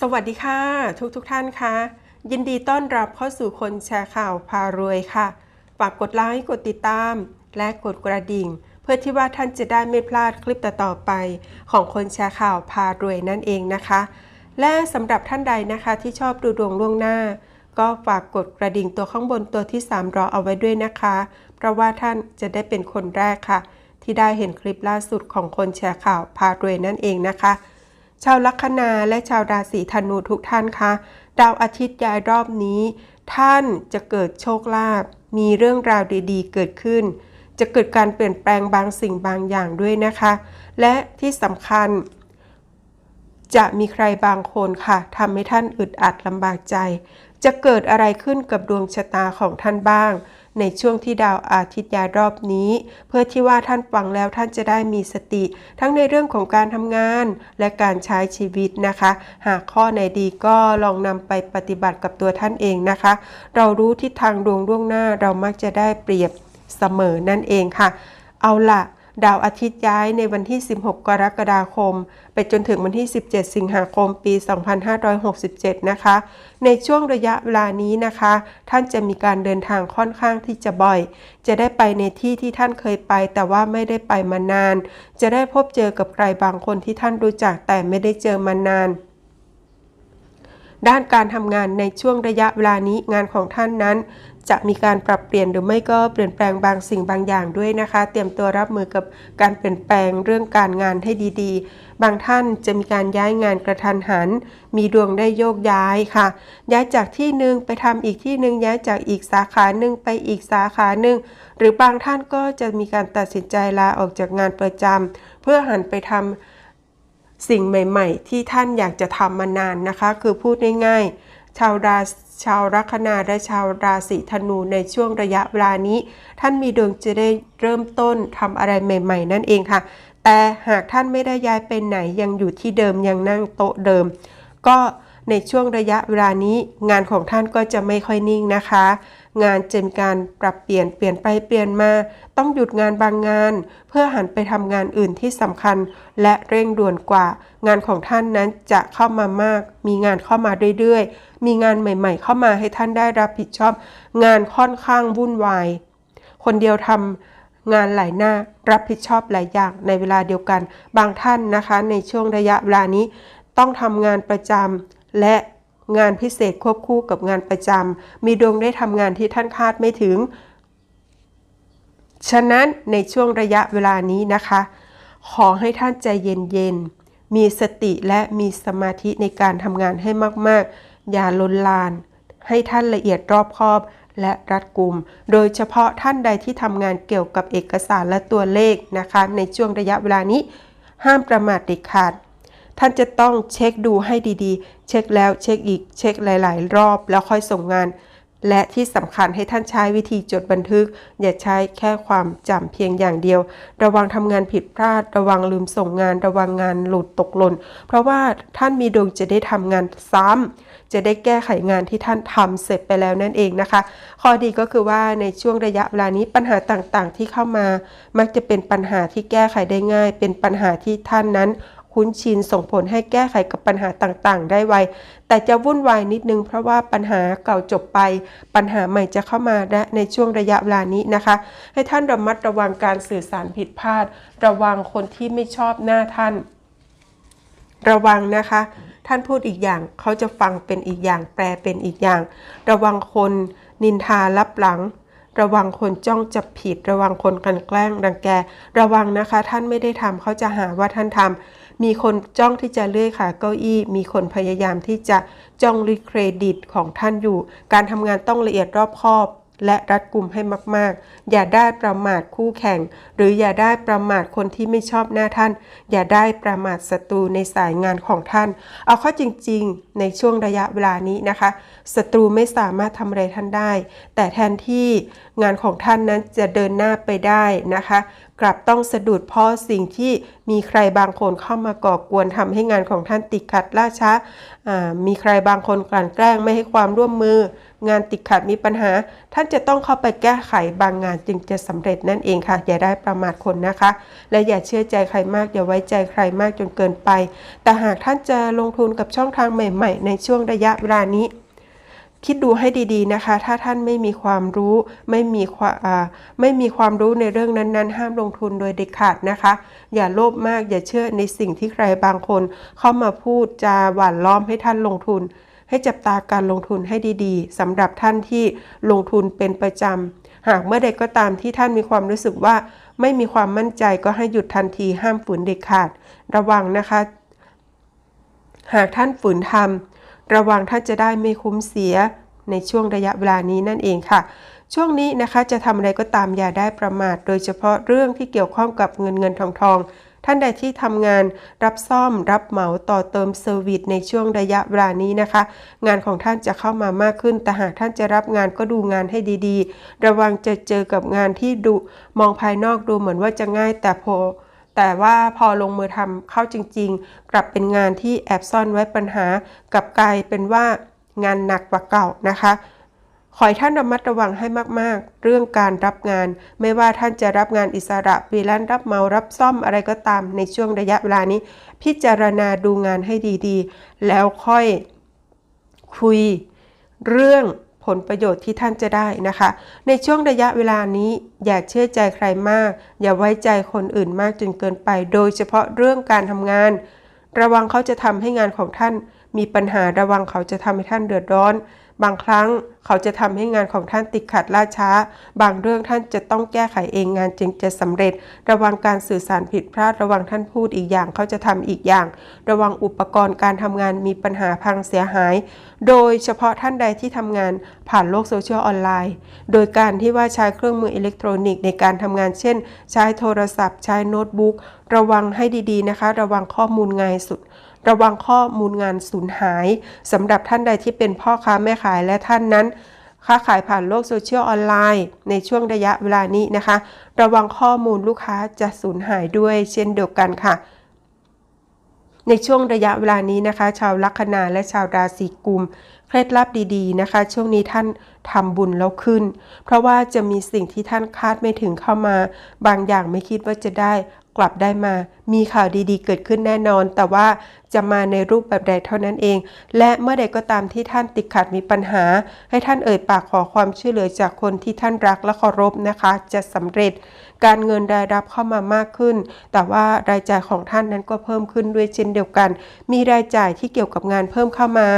สวัสดีค่ะ ทุกทุกท่านคะยินดีต้อนรับเข้าสู่คนแชร์ข่าวพารวยค่ะฝากกดไลค์กดติดตาม และกดกระดิ่ง เพื่อที่ว่าท่านจะได้ไม่พลาดคลิปต่อๆไป ของคนแชร์ข่าวพารวยนั่นเองนะคะ และสำหรับท่านใดนะคะที่ชอบดูดวงล่วงหน้า ก็ฝากกดกระดิ่งตัวข้างบนตัวที่ 3 รอเอาไว้ด้วยนะคะ เพราะว่าท่านจะได้เป็นคนแรกค่ะ ที่ได้เห็นคลิปล่าสุดของคนแชร์ข่าวพารวยนั่นเองนะคะ ชาวลัคนาและชาวราศีธนูทุกท่านคะดาวอาทิตย์ย้ายรอบนี้ ท่านจะเกิดโชคลาภมีเรื่องราวดีๆ เกิดขึ้น จะเกิดการเปลี่ยนแปลงบางสิ่งบางอย่างด้วยนะคะ และที่สำคัญ จะมีใครบางคนค่ะทำให้ท่านอึดอัดลำบากใจ จะเกิดอะไรขึ้นกับดวงชะตาของท่านบ้าง ในช่วงที่ดาวอาทิตย์ย้ายรอบนี้ เพื่อที่ว่าท่านฟังแล้วท่านจะได้มีสติ ทั้งในเรื่องของการทำงานและการใช้ชีวิตนะคะ หากข้อไหนดีก็ลองนำไปปฏิบัติกับตัวท่านเองนะคะ เรารู้ทิศทางดวงล่วงหน้าเรามักจะได้เปรียบเสมอนั่นเองค่ะ เอาล่ะ ดาวอาทิตย์ย้ายในวันที่ 16 กรกฎาคม ไปจนถึงวันที่ 17 สิงหาคมปี 2567 นะคะ ในช่วงระยะเวลานี้นะคะ ท่านจะมีการเดินทางค่อนข้างที่จะบ่อย จะได้ไปในที่ที่ท่านเคยไป แต่ว่าไม่ได้ไปมานาน จะได้พบเจอกับใครบางคนที่ท่านรู้จักแต่ไม่ได้เจอมานาน ด้านการทำงานในช่วงระยะเวลานี้งานของท่านนั้น จะมีการปรับเปลี่ยนหรือไม่ก็เปลี่ยนแปลงบางสิ่งบางอย่างด้วยนะคะ เตรียมตัวรับมือกับการเปลี่ยนแปลงเรื่องการงานให้ดีๆ บางท่านจะมีการย้ายงานกระทันหัน มีดวงได้โยกย้ายค่ะ ย้ายจากที่หนึ่งไปทำอีกที่หนึ่งย้ายจากอีกสาขาหนึ่งไปอีกสาขาหนึ่งหรือบางท่านก็จะมีการตัดสินใจลาออกจากงานประจำเพื่อหันไปทำ สิ่งใหม่ๆ ที่ท่านอยากจะทำมานานนะคะ คือพูดง่ายๆ ชาวราชาวลัคนาและชาวราศีธนูในช่วงระยะเวลานี้ ท่านมีดวงจะได้เริ่มต้นทำอะไรใหม่ ๆ นั่นเองค่ะ แต่หากท่านไม่ได้ย้ายไปไหนยังอยู่ที่เดิมยังนั่งโต๊ะเดิม ก็ในช่วงระยะเวลานี้งานของท่านก็จะไม่ค่อยนิ่งนะคะ งานจะมีการปรับเปลี่ยนเปลี่ยนไปเปลี่ยนมา ต้องหยุดงานบางงาน เพื่อหันไปทำงานอื่นที่สำคัญ และเร่งด่วนกว่า งานของท่านนั้นจะเข้ามามาก มีงานเข้ามาเรื่อยๆ มีงานใหม่ๆ เข้ามาให้ท่านได้รับผิดชอบ งานค่อนข้างวุ่นวาย คนเดียวทำงานหลายหน้ารับผิดชอบหลายอย่างในเวลาเดียวกัน บางท่านนะคะ ในช่วงระยะเวลานี้ ต้องทำงานประจำและ งานพิเศษควบคู่กับงานประจำมีดวงได้ทำงานที่ท่านคาดไม่ถึง ฉะนั้นในช่วงระยะเวลานี้นะคะ ขอให้ท่านใจเย็นๆ มีสติและมีสมาธิในการทำงานให้มากๆ อย่าลนลาน ให้ท่านละเอียดรอบคอบและรัดกุม โดยเฉพาะท่านใดที่ทำงานเกี่ยวกับเอกสารและตัวเลขนะคะ ในช่วงระยะเวลานี้ ห้ามประมาทเด็ดขาด ท่านจะต้องเช็คดูให้ดีๆ เช็คแล้วเช็คอีก เช็คหลาย ๆ รอบแล้วค่อยส่งงาน และที่สำคัญให้ท่านใช้วิธีจดบันทึก อย่าใช้แค่ความจำเพียงอย่างเดียว ระวังทำงานผิดพลาด ระวังลืมส่งงาน ระวังงานหลุดตกหล่น เพราะว่าท่านมีดวงจะได้ทำงานซ้ำจะได้แก้ไขงานที่ท่านทำเสร็จไปแล้วนั่นเองนะคะ ข้อดีก็คือว่าในช่วงระยะเวลานี้ปัญหาต่างๆ ที่เข้ามา มักจะเป็นปัญหาที่แก้ไขได้ง่าย เป็นปัญหาที่ท่านนั้น คุ้นชินส่งผลให้แก้ไขกับปัญหาต่างๆ ได้ไว แต่จะวุ่นวายนิดนึงเพราะว่าปัญหาเก่าจบไป ปัญหาใหม่จะเข้ามาในช่วงระยะเวลานี้นะคะ ให้ท่านระมัดระวังการสื่อสารผิดพลาด ระวังคนที่ไม่ชอบหน้าท่าน ระวังนะคะ ท่านพูดอีกอย่างเขาจะฟังเป็นอีกอย่าง แปลเป็นอีกอย่าง ระวังคนนินทาลับหลัง ระวังคนจ้องจับผิด ระวังคนกันแกล้งรังแก ระวังนะคะ ท่านไม่ได้ทำเขาจะหาว่าท่านทำมีคนจ้องที่จะเลื่อยขาเก้าอี้ มีคนพยายามที่จะจ้องรีเครดิตของท่านอยู่ การทำงานต้องละเอียดรอบคอบ และรัดกุมให้มาก ๆ อย่าได้ประมาทคู่แข่ง หรืออย่าได้ประมาทคนที่ไม่ชอบหน้าท่าน อย่าได้ประมาทศัตรูในสายงานของท่าน เอาเข้อจริง ๆ ในช่วงระยะเวลานี้นะคะศัตรูไม่สามารถทำอะไรท่านได้ แต่แทนที่งานของท่านนั้นจะเดินหน้าไปได้นะคะกลับต้องสะดุดเพราะสิ่งที่มีใครบางคนเข้ามาก่อกวนทำให้งานของท่านติดขัดล่าช้า มีใครบางคนกลั่นแกล้งไม่ให้ความร่วมมือ งานติดขัดมีปัญหา ท่านจะต้องเข้าไปแก้ไขบางงานจึงจะสำเร็จนั่นเองค่ะ อย่าได้ประมาทคนนะคะ และอย่าเชื่อใจใครมาก อย่าไว้ใจใครมากจนเกินไป แต่หากท่านจะลงทุนกับช่องทางใหม่ ๆ ในช่วงระยะเวลานี้ คิดดูให้ดีๆนะคะ ถ้าท่านไม่มีความรู้ไม่มีความไม่มีความรู้ในเรื่องนั้นๆ ห้ามลงทุนโดยเด็ดขาดนะคะ อย่าโลภมากอย่าเชื่อในสิ่งที่ใครบางคนเข้ามาพูดจาหว่านล้อมให้ท่านลงทุน ให้จับตาการลงทุนให้ดีๆสำหรับท่านที่ลงทุนเป็นประจำหากเมื่อใดก็ตามที่ท่านมีความรู้สึกว่า ไม่มีความมั่นใจก็ให้หยุดทันทีห้ามฝืนเด็ดขาด ระวังนะคะ หากท่านฝืนทำ ระวังท่านจะได้ไม่คุ้มเสียในช่วงระยะเวลานี้นั่นเองค่ะ ช่วงนี้นะคะจะทำอะไรก็ตามอย่าได้ประมาท โดยเฉพาะเรื่องที่เกี่ยวข้องกับเงินเงินทองทองท่านใดที่ทำงานรับซ่อมรับเหมาต่อเติมเซอร์วิสในช่วงระยะเวลานี้นะคะ งานของท่านจะเข้ามามากขึ้น แต่หากท่านจะรับงานก็ดูงานให้ดีๆ ระวังจะเจอกับงานที่ดูมองภายนอกดูเหมือนว่าจะง่ายแต่พอ แต่ว่าพอลงมือทำเข้าจริง ๆ กลับเป็นงานที่แอบซ่อนไว้ปัญหา กลับกลายเป็นว่างานหนักกว่าเก่านะคะขอให้ท่านระมัดระวังให้มากๆ เรื่องการรับงาน ไม่ว่าท่านจะรับงานอิสระฟรีแลนซ์รับเมารับซ่อมอะไรก็ตามในช่วงระยะเวลานี้ พิจารณาดูงานให้ดีๆ แล้วค่อยคุยเรื่อง ผลประโยชน์ที่ท่านจะได้นะคะ ในช่วงระยะเวลานี้อย่าเชื่อใจใครมาก อย่าไว้ใจคนอื่นมากจนเกินไป โดยเฉพาะเรื่องการทำงาน ระวังเขาจะทำให้งานของท่าน มีปัญหาระวังเขาจะทำให้ท่านเดือดร้อน บางครั้งเขาจะทำให้งานของท่านติดขัดล่าช้า บางเรื่องท่านจะต้องแก้ไขเองงานจึงจะสำเร็จ ระวังการสื่อสารผิดพลาด ระวังท่านพูดอีกอย่างเขาจะทำอีกอย่าง ระวังอุปกรณ์การทำงานมีปัญหาพังเสียหาย โดยเฉพาะท่านใดที่ทำงานผ่านโลกโซเชียลออนไลน์ โดยการที่ว่าใช้เครื่องมืออิเล็กทรอนิกส์ในการทำงานเช่น ใช้โทรศัพท์ ใช้โน้ตบุ๊ก ระวังให้ดีๆนะคะ ระวังข้อมูลง่ายสุด ระวังข้อมูลงานสูญหายสำหรับท่านใดที่เป็นพ่อค้าแม่ขายและท่านนั้น ค้าขายผ่านโลกโซเชียลออนไลน์ในช่วงระยะเวลานี้นะคะ ระวังข้อมูลลูกค้าจะสูญหายด้วยเช่นเดียวกันค่ะในช่วงระยะเวลานี้นะคะ ชาวลัคนาและชาวราศีกุม เคล็ดลับดีๆนะคะ ช่วงนี้ท่านทำบุญแล้วขึ้น เพราะว่าจะมีสิ่งที่ท่านคาดไม่ถึงเข้ามา บางอย่างไม่คิดว่าจะได้ กลับได้มา มีข่าวดีๆ เกิดขึ้นแน่นอน แต่ว่าจะมาในรูปแบบใดเท่านั้นเอง และเมื่อใดก็ตามที่ท่านติดขัดมีปัญหา ให้ท่านเอ่ยปากขอความช่วยเหลือจากคนที่ท่านรักและเคารพนะคะ จะสำเร็จ การเงินรายรับเข้ามามากขึ้น แต่ว่ารายจ่ายของท่านนั้นก็เพิ่มขึ้นด้วยเช่นเดียวกัน มีรายจ่ายที่เกี่ยวกับงานเพิ่มเข้ามา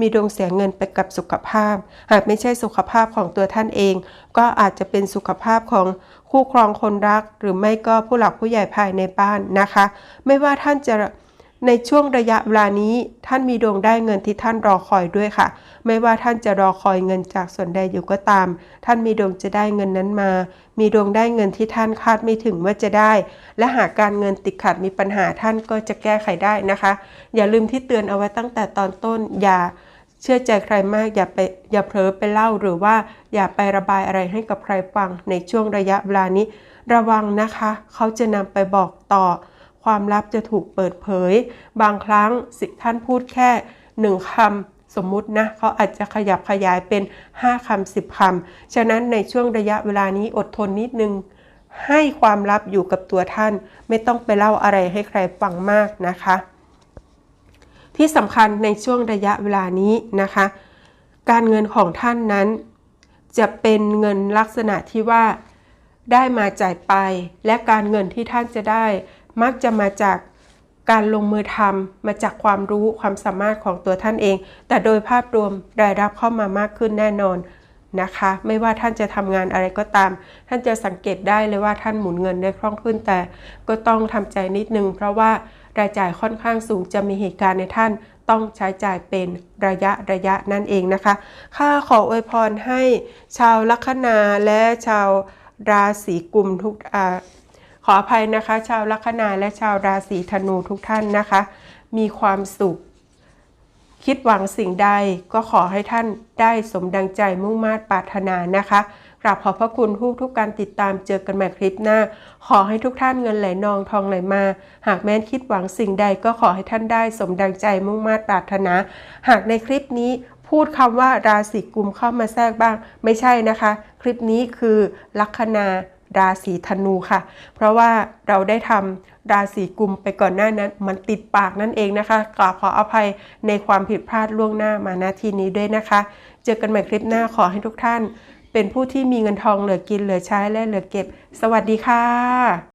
มีดวงเสียเงินไปกับสุขภาพ หากไม่ใช่สุขภาพของตัวท่านเอง ก็อาจจะเป็นสุขภาพของ คู่ครองคนรัก หรือไม่ก็ผู้หลักผู้ใหญ่ภายในบ้านนะคะ ไม่ว่าท่านจะในช่วงระยะเวลานี้ท่านมีดวงได้เงินที่ท่านรอคอยด้วยค่ะ ไม่ว่าท่านจะรอคอยเงินจากส่วนใดอยู่ก็ตาม ท่านมีดวงจะได้เงินนั้นมา มีดวงได้เงินที่ท่านคาดไม่ถึงว่าจะได้ และหากการเงินติดขัดมีปัญหาท่านก็จะแก้ไขได้นะคะ อย่าลืมที่เตือนเอาไว้ตั้งแต่ตอนต้นอย่า เชื่อใจใครมากอย่าไปอย่าเผลอไปเล่าหรือว่าอย่าไประบายอะไรให้กับใครฟังในช่วงระยะเวลานี้ ระวังนะคะ เขาจะนำไปบอกต่อ ความลับจะถูกเปิดเผย บางครั้งสิท่านพูดแค่หนึ่งคำสมมุตินะเขาอาจจะขยับขยายเป็น 5คำ10คำฉะนั้นในช่วงระยะเวลานี้อดทนนิดนึง ให้ความลับอยู่กับตัวท่าน ไม่ต้องไปเล่าอะไรให้ใครฟังมากนะคะ ที่สำคัญในช่วงระยะเวลานี้นะคะ การเงินของท่านนั้น จะเป็นเงินลักษณะที่ว่าได้มาจ่ายไป และการเงินที่ท่านจะได้ มักจะมาจากการลงมือทำมาจากความรู้ความสามารถของตัวท่านเอง แต่โดยภาพรวมรายรับเข้ามามากขึ้นแน่นอนนะคะ ไม่ว่าท่านจะทำงานอะไรก็ตาม ท่านจะสังเกตได้เลยว่าท่านหมุนเงินได้คล่องขึ้นแต่ก็ต้องทำใจนิดนึง เพราะว่า รายจ่ายค่อนข้างสูงจะมีเหตุการณ์ในท่านต้องใช้จ่ายเป็นระยะระยะนั่นเองนะคะข้าขออวยพรให้ชาวลัคนาและชาวราศีกุมทุกอขออภัยนะคะ ชาวลัคนาและชาวราศีธนูทุกท่านนะคะ มีความสุข คิดหวังสิ่งใดก็ขอให้ท่านได้สมดังใจมุ่งมา่ปรารถนานะคะ กราบขอบพระคุณทุกทุกการติดตามเจอกันใหม่คลิปหน้า ขอให้ทุกท่านเงินไหลนองทองไหลมา หากแม้นคิดหวังสิ่งใดก็ขอให้ท่านได้สมดังใจมุ่งมา่ปรารถนา หากในคลิปนี้พูดคำว่าราศีกุมเข้ามาแทรกบ้าง ไม่ใช่นะคะ คลิปนี้คือลัคนาราศีธนูค่ะ เพราะว่าเราได้ทำราศีกุมไปก่อนหน้านั้น มันติดปากนั่นเองนะคะกราบขออภัยในความผิดพลาดล่วงหน้ามาณทีนี้ด้วยนะคะ เจอกันใหม่คลิปหน้าขอให้ทุกท่าน เป็นผู้ที่มีเงินทองเหลือกินเหลือใช้และเหลือเก็บ สวัสดีค่ะ